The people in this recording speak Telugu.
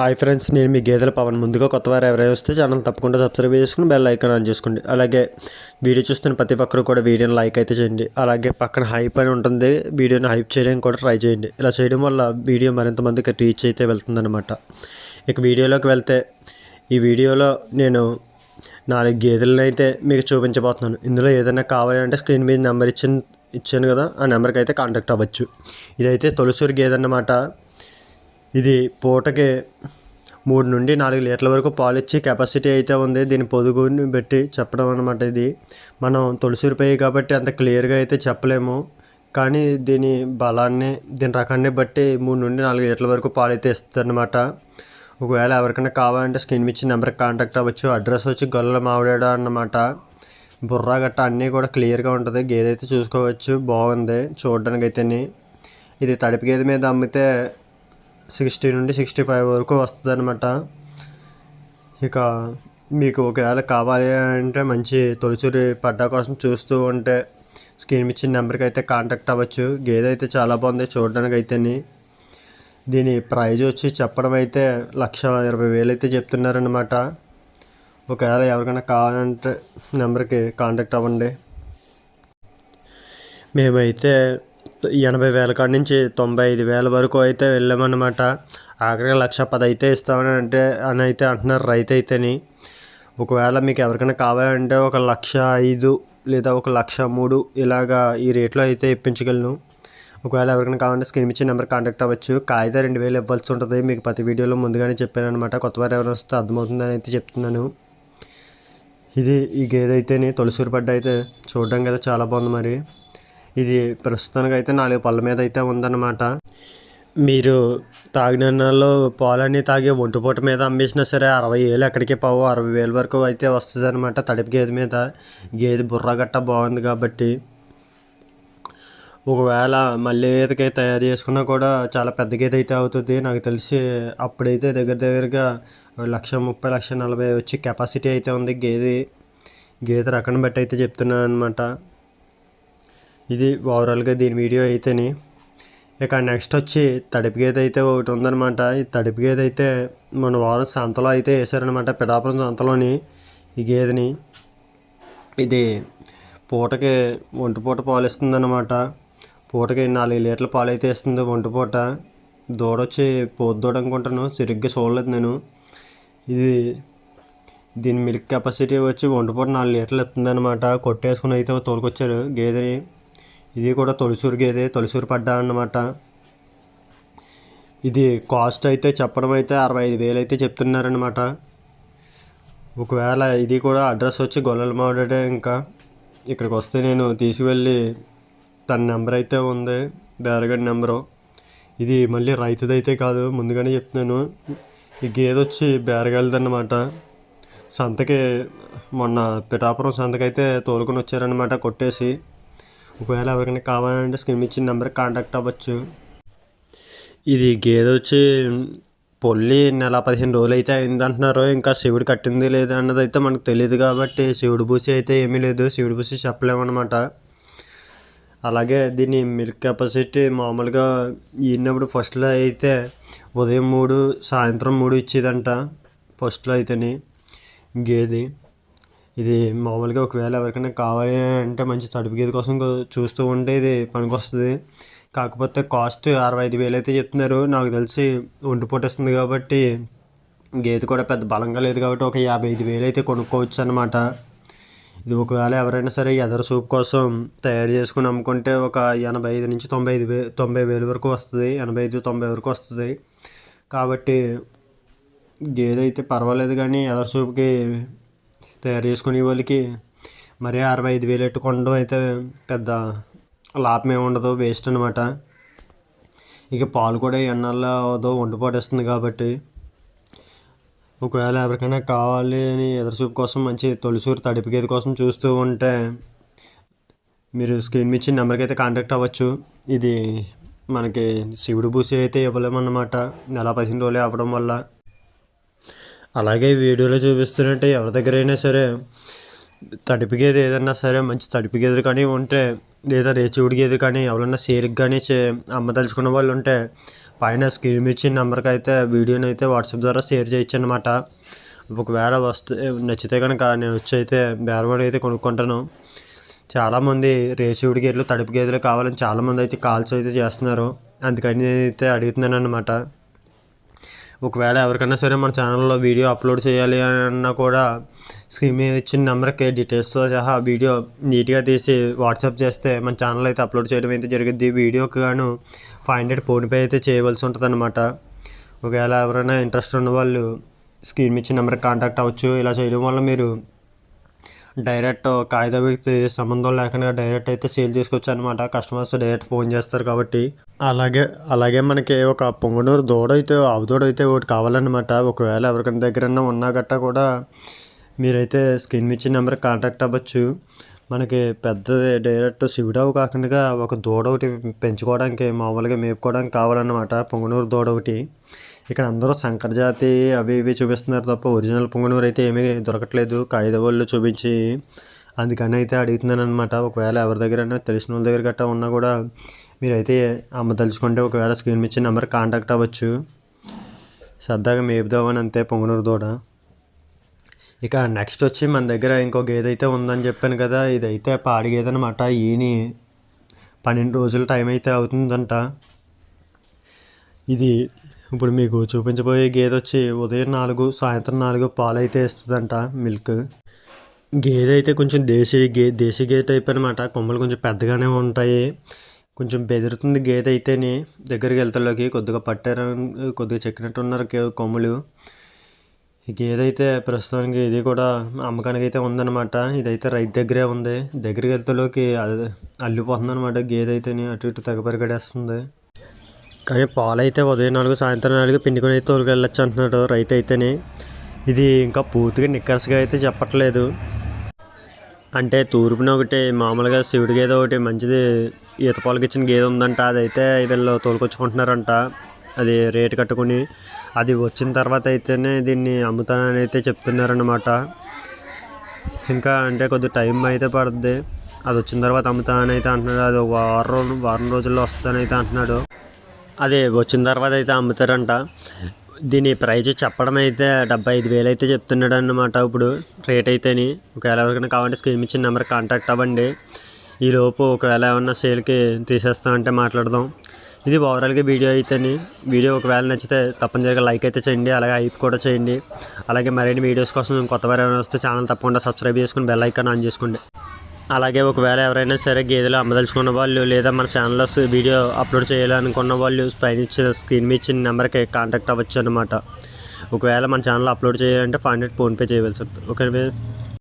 హాయ్ ఫ్రెండ్స్ నేను మీ గేదెల పవన్. ముందుగా కొత్త వారు ఎవరైనా వస్తే ఛానల్ తప్పకుండా సబ్స్క్రైబ్ చేసుకుని బెల్ ఐకాన్ ఆన్ చేసుకోండి. అలాగే వీడియో చూస్తున్న ప్రతి ఒక్కరు కూడా వీడియోని లైక్ అయితే చేయండి. అలాగే పక్కన హైప్ అని ఉంటుంది. వీడియోని హైప్ చేయడానికి కూడా ట్రై చేయండి. ఇలా చేయడం వల్ల వీడియో మరింత మందికి రీచ్ అయితే వెళ్తుందన్నమాట. ఇక వీడియోలోకి వెళ్తే ఈ వీడియోలో నేను నాలుగు గేదెలను అయితే మీకు చూపించబోతున్నాను. ఇందులో ఏదైనా కావాలంటే స్క్రీన్ మీద నెంబర్ ఇచ్చిన ఇచ్చాను కదా ఆ నెంబర్కి అయితే కాంటాక్ట్ అవ్వచ్చు. ఇదైతే తొలిసూరు గేదె అన్నమాట. ఇది పూటకి మూడు నుండి నాలుగు లీటర్ల వరకు పాలు ఇచ్చే కెపాసిటీ అయితే ఉంది. దీని పొదుగుని బట్టి చెప్పడం అనమాట ఇది. మనం తొలిసూరిపోయి కాబట్టి అంత క్లియర్గా అయితే చెప్పలేము. కానీ దీని బలాన్ని దీని రకాన్ని బట్టి మూడు నుండి నాలుగు లీటర్ల వరకు పాలు అయితే ఇస్తుంది అనమాట ఒకవేళ ఎవరికైనా కావాలంటే స్క్రీన్ ఇచ్చిన నెంబర్కి కాంటాక్ట్ అవ్వచ్చు. అడ్రస్ వచ్చి గొల్ల మావిడాడ అన్నమాట. బుర్ర గట్ట అన్నీ కూడా క్లియర్గా ఉంటుంది. గేదె అయితే చూసుకోవచ్చు. బాగుంది. చూడడానికి అయితేని ఇది తడిపి గేదె మీద అమ్మితే సిక్స్టీ నుండి సిక్స్టీ ఫైవ్ వరకు వస్తుంది అనమాట ఇక మీకు ఒకవేళ కావాలి అంటే మంచి తొలిచూరి పడ్డా కోసం చూస్తూ ఉంటే స్క్రీన్ ఇచ్చిన నెంబర్కి అయితే కాంటాక్ట్ అవ్వచ్చు. గేదె అయితే చాలా బాగుంది చూడడానికి అయితేని దీని ప్రైజ్ వచ్చి చెప్పడం అయితే లక్ష ఇరవై వేలు అయితే చెప్తున్నారనమాట ఒకవేళ ఎవరికైనా కావాలంటే నెంబర్కి కాంటాక్ట్ అవ్వండి. మేమైతే ఎనభై వేల కాడి నుంచి తొంభై ఐదు వేల వరకు అయితే వెళ్ళామన్నమాట. ఆఖరికి లక్ష పది అయితే ఇస్తామని అంటే అని అయితే అంటున్నారు రైతు అయితేని ఒకవేళ మీకు ఎవరికైనా కావాలంటే ఒక లక్ష ఐదు లేదా ఒక లక్ష మూడు ఇలాగా ఈ రేట్లో అయితే ఇప్పించగలను. ఒకవేళ ఎవరికైనా కావాలంటే స్క్రీన్ ఇచ్చి నెంబర్ కాంటాక్ట్ అవ్వచ్చు. కాగితం రెండు వేలు ఇవ్వాల్సి ఉంటుంది. మీకు ప్రతి వీడియోలో ముందుగానే చెప్పాను అనమాట కొత్త వారు ఎవరైనా వస్తే అర్థమవుతుందని అయితే చెప్తున్నాను. ఇది ఈ గేదె అయితేనే తొలిసూరు పడ్డ అయితే చూడడం కదా చాలా బాగుంది మరి. ఇది ప్రస్తుతానికి అయితే నాలుగు పళ్ళ మీద అయితే ఉందన్నమాట. మీరు తాగినలో పాలన్నీ తాగి ఒంటిపూట మీద అమ్మేసినా సరే అరవై వేలు ఎక్కడికి పోవు అరవై వేల వరకు అయితే వస్తుంది అనమాట తడిపి గేదె మీద. గేదె బుర్ర గట్ట బాగుంది కాబట్టి. ఒకవేళ మళ్ళీ ఈతకి తయారు చేసుకున్నా కూడా చాలా పెద్ద గేదె అయితే అవుతుంది. నాకు తెలిసి అప్పుడైతే దగ్గర దగ్గరగా లక్ష ముప్పై లక్ష నలభై వచ్చి కెపాసిటీ అయితే ఉంది గేదె గేదె రకం బట్టి అయితే చెప్తున్నాను అనమాట ఇది ఓవరాల్గా దీని వీడియో అయితేని ఇక నెక్స్ట్ వచ్చి తడిపి గేదె అయితే ఒకటి ఉందనమాట ఈ తడిపి గేదె అయితే మన వారం సంతలో అయితే వేసారనమాట పిఠాపురం సంతలోని ఈ గేదెని. ఇది పూటకి ఒంటి పూట పాలు ఇస్తుందన్నమాట పూటకి నాలుగు లీటర్ల పాలు అయితే ఇస్తుంది ఒంటి పూట. దూడ వచ్చి పోతు దూడ అనుకుంటాను. సరిగ్గా చూడలేదు నేను. ఇది దీని మిల్క్ కెపాసిటీ వచ్చి ఒంటి పూట నాలుగు లీటర్లు ఇస్తుంది అనమాట కొట్టేసుకుని అయితే తోలుకొచ్చారు గేదెని. ఇది కూడా తొలిసూరు గేదె తొలిసూరు పడ్డా అన్నమాట ఇది కాస్ట్ అయితే చెప్పడం అయితే అరవై ఐదు వేలు అయితే చెప్తున్నారనమాట ఒకవేళ ఇది కూడా అడ్రస్ వచ్చి గొల్లల మావిడే ఇంకా. ఇక్కడికి వస్తే నేను తీసుకువెళ్ళి తన నెంబర్ అయితే ఉంది బేరగడి నెంబరు. ఇది మళ్ళీ రైతుది అయితే కాదు ముందుగానే చెప్తున్నాను. ఈ గేదె వచ్చి బేరగలదన్నమాట సంతకి మొన్న పిఠాపురం సంతకైతే తోలుకొని వచ్చారనమాట కొట్టేసి. ఒకవేళ ఎవరికైనా కావాలంటే స్క్రీన్ ఇచ్చిన నెంబర్కి కాంటాక్ట్ అవ్వచ్చు. ఇది గేదె వచ్చి పొల్లి నెల పదిహేను రోజులు అయితే అయింది అంటున్నారు. ఇంకా శివుడు కట్టింది లేదా అన్నది అయితే మనకు తెలియదు కాబట్టి శివుడు పూసి అయితే ఏమీ లేదు. శివుడు పూసి చెప్పలేమన్నమాట. అలాగే దీని మిల్క్ కెపాసిటీ మామూలుగా ఈనప్పుడు ఫస్ట్లో అయితే ఉదయం మూడు సాయంత్రం మూడు ఇచ్చేదంట ఫస్ట్లో అయితేని గేది. ఇది మామూలుగా ఒకవేళ ఎవరికైనా కావాలి అంటే మంచి తడుపు గేదె కోసం చూస్తూ ఉంటే ఇది పనికొస్తుంది. కాకపోతే కాస్ట్ అరవై ఐదు వేలు అయితే చెప్తున్నారు. నాకు తెలిసి ఒంటి పుట్టేస్తుంది కాబట్టి గేదె కూడా పెద్ద బలంగా లేదు కాబట్టి ఒక యాభై ఐదు వేలు అయితే కొనుక్కోవచ్చు అనమాట ఇది ఒకవేళ ఎవరైనా సరే ఎదర సూప్ కోసం తయారు చేసుకుని అమ్ముకుంటే ఒక ఎనభై ఐదు నుంచి తొంభై ఐదు వే తొంభై వేలు వరకు వస్తుంది. ఎనభై ఐదు తొంభై వరకు వస్తుంది. కాబట్టి గేదె అయితే పర్వాలేదు కానీ ఎదర సూప్కి తయారు చేసుకునే వాళ్ళకి మరీ అరవై ఐదు వేలు ఎట్టుకోవడం అయితే పెద్ద లాభం ఏమి ఉండదు వేస్ట్ అనమాట ఇక పాలు కూడా ఎన్నాళ్ళ అవదో వండిపోటేస్తుంది కాబట్టి ఒకవేళ ఎవరికైనా కావాలి అని ఎదురుచూపు కోసం మంచి తొలిసూరు తడిపి గేదె కోసం చూస్తూ ఉంటే మీరు స్క్రీన్ మీద ఇచ్చిన నెంబర్కి అయితే కాంటాక్ట్ అవ్వచ్చు. ఇది మనకి శివుడు బూసి అయితే ఇవ్వలేమన్నమాట. నెల పదిహేను రోజులే అవ్వడం వల్ల అలాగే వీడియోలో చూపిస్తున్నట్టు ఎవరి దగ్గర అయినా సరే తడిపి గేదె ఏదన్నా సరే మంచి తడిపి గేదెలు కానీ ఉంటే లేదా రేచివుడి గేదె కానీ ఎవరన్నా షేర్కి కానీ చే అమ్మదలుచుకున్న వాళ్ళు ఉంటే పైన స్క్రీన్ ఇచ్చిన నెంబర్కి అయితే వీడియోని అయితే వాట్సాప్ ద్వారా షేర్ చేయొచ్చు అనమాట ఒకవేళ వస్తే నచ్చితే కనుక నేను వచ్చి అయితే బేరవాడి అయితే కొనుక్కుంటాను. చాలామంది రేచివుడి గేదెలు తడిపి గేదెలు కావాలని చాలామంది అయితే కాల్స్ అయితే చేస్తున్నారు. అందుకని నేనైతే అడుగుతున్నాను అనమాట ఒకవేళ ఎవరికైనా సరే మన ఛానల్లో వీడియో అప్లోడ్ చేయాలి అన్నా కూడా స్క్రీన్ మీద ఇచ్చిన నెంబర్కి డీటెయిల్స్తో సహా వీడియో నీట్గా తీసి వాట్సాప్ చేస్తే మన ఛానల్ అయితే అప్లోడ్ చేయడం అయితే జరిగింది వీడియోకి గాను ఫైవ్ హండ్రెడ్ ఫోన్పే అయితే చేయవలసి ఉంటుంది అనమాట ఒకవేళ ఎవరైనా ఇంట్రెస్ట్ ఉన్న వాళ్ళు స్క్రీన్ మీద ఇచ్చిన నెంబర్కి కాంటాక్ట్ అవ్వచ్చు. ఇలా చేయడం వల్ల మీరు డైరెక్ట్ కాగిత వ్యక్తి సంబంధం లేకుండా డైరెక్ట్ అయితే సేల్ చేసుకోవచ్చు అనమాట కస్టమర్స్ డైరెక్ట్ ఫోన్ చేస్తారు కాబట్టి. అలాగే అలాగే మనకి ఒక పొంగనూరు దూడ అయితే ఆవు దూడ అయితే ఒకటి కావాలన్నమాట. ఒకవేళ ఎవరికైనా దగ్గర ఉన్నా గట్టా కూడా మీరైతే స్క్రీన్ ఇచ్చిన నెంబర్కి కాంటాక్ట్ అవ్వచ్చు. మనకి పెద్దది డైరెక్ట్ శివుడావు కాకుండా ఒక దూడ ఒకటి పెంచుకోవడానికి మామూలుగా మేపుకోవడానికి కావాలన్నమాట. పొంగనూరు దూడ ఒకటి. ఇక్కడ అందరూ సంకర జాతి అవి ఇవి చూపిస్తున్నారు తప్ప ఒరిజినల్ పొంగనూరు అయితే ఏమీ దొరకట్లేదు. కాగిత వాళ్ళు చూపించి అందుకని అయితే అడుగుతున్నాను అనమాట ఒకవేళ ఎవరి దగ్గర తెలిసిన వాళ్ళ దగ్గర గట్టా ఉన్నా కూడా మీరైతే అమ్మదలుచుకుంటే ఒకవేళ స్క్రీన్ ఇచ్చిన నెంబర్ కాంటాక్ట్ అవ్వచ్చు. సరదాగా మేపుదామని అంతే పొంగనూరు దూడ. ఇక నెక్స్ట్ వచ్చి మన దగ్గర ఇంకో గేదె అయితే ఉందని చెప్పాను కదా. ఇదైతే పాడి గేదె అనమాట ఈని పన్నెండు రోజుల టైం అయితే అవుతుందంట. ఇది ఇప్పుడు మీకు చూపించబోయే గేదె వచ్చి ఉదయం నాలుగు సాయంత్రం నాలుగు పాలు అయితే ఇస్తుందంట మిల్క్. గేదె అయితే కొంచెం దేశీ గే దేశీ గేదె టైప్ అనమాట కొమ్మలు కొంచెం పెద్దగానే ఉంటాయి. కొంచెం బెదురుతుంది గేదె అయితేనే దగ్గరికి వెళ్తలోకి కొద్దిగా పట్టారు కొద్దిగా చెక్కినట్టు ఉన్నారు కొమ్మలు కొమ్ములు. ఈ గేదె అయితే ప్రస్తుతానికి ఇది కూడా అమ్మకానికి అయితే ఉందన్నమాట. ఇదైతే రైతు దగ్గరే ఉంది. దగ్గరికి వెళ్తలోకి అల్లిపోతుంది అనమాట గేదె అయితేనే అటు ఇటు తెగ పరిగడేస్తుంది. కానీ పాలు అయితే ఉదయం నాలుగు సాయంత్రం నాలుగు పిండుకొని అయితే తోలుకెళ్ళచ్చు అంటున్నాడు రైతు అయితేనే ఇది ఇంకా పూర్తిగా నిక్కర్స్గా అయితే చెప్పట్లేదు. అంటే తూర్పున ఒకటి మామూలుగా శివుడి గేదె ఒకటి మంచిది ఈత పాలకి ఇచ్చిన గేదె ఉందంట అదైతే వీళ్ళు తోలుకొచ్చుకుంటున్నారంట. అది రేటు కట్టుకుని అది వచ్చిన తర్వాత అయితేనే దీన్ని అమ్ముతానని అయితే చెప్తున్నారన్నమాట. ఇంకా అంటే కొద్ది టైం అయితే పడుద్ది అది వచ్చిన తర్వాత అమ్ముతానని అయితే అంటున్నాడు అది వారం వారం రోజుల్లో వస్తానైతే అంటున్నాడు. అది వచ్చిన తర్వాత అయితే అమ్ముతారంట. దీని ప్రైజ్ చెప్పడం అయితే డెబ్బై ఐదు వేలు అయితే చెప్తున్నాడు అన్నమాట ఇప్పుడు రేట్ అయితేని ఒకవేళ ఎవరికైనా కావాలంటే స్కీమ్ ఇచ్చిన నెంబర్ కాంటాక్ట్ అవ్వండి. ఈలోపు ఒకవేళ ఏమన్నా సేల్కి తీసేస్తామంటే మాట్లాడదాం. ఇది ఓవరాల్గా వీడియో అయితేని. వీడియో ఒకవేళ నచ్చితే తప్పనిసరిగా లైక్ అయితే చేయండి. అలాగే హైప్ కూడా చేయండి. అలాగే మరిన్ని వీడియోస్ కోసం కొత్త వారు ఏమైనా వస్తే ఛానల్ తప్పకుండా సబ్స్క్రైబ్ చేసుకుని బెల్ ఐకాన్ ఆన్ చేసుకోండి. అలాగే ఒకవేళ ఎవరైనా సరే గేదెలు అమ్మదలుచుకున్న వాళ్ళు లేదా మన ఛానల్లో వీడియో అప్లోడ్ చేయాలనుకున్న వాళ్ళు పైన ఇచ్చిన స్క్రీన్ మీద ఇచ్చిన నెంబర్కి కాంటాక్ట్ అవ్వచ్చు అనమాట ఒకవేళ మన ఛానల్ అప్లోడ్ చేయాలంటే ఫైవ్ హండ్రెడ్ ఫోన్పే చేయవలసి ఉంటుంది. ఓకే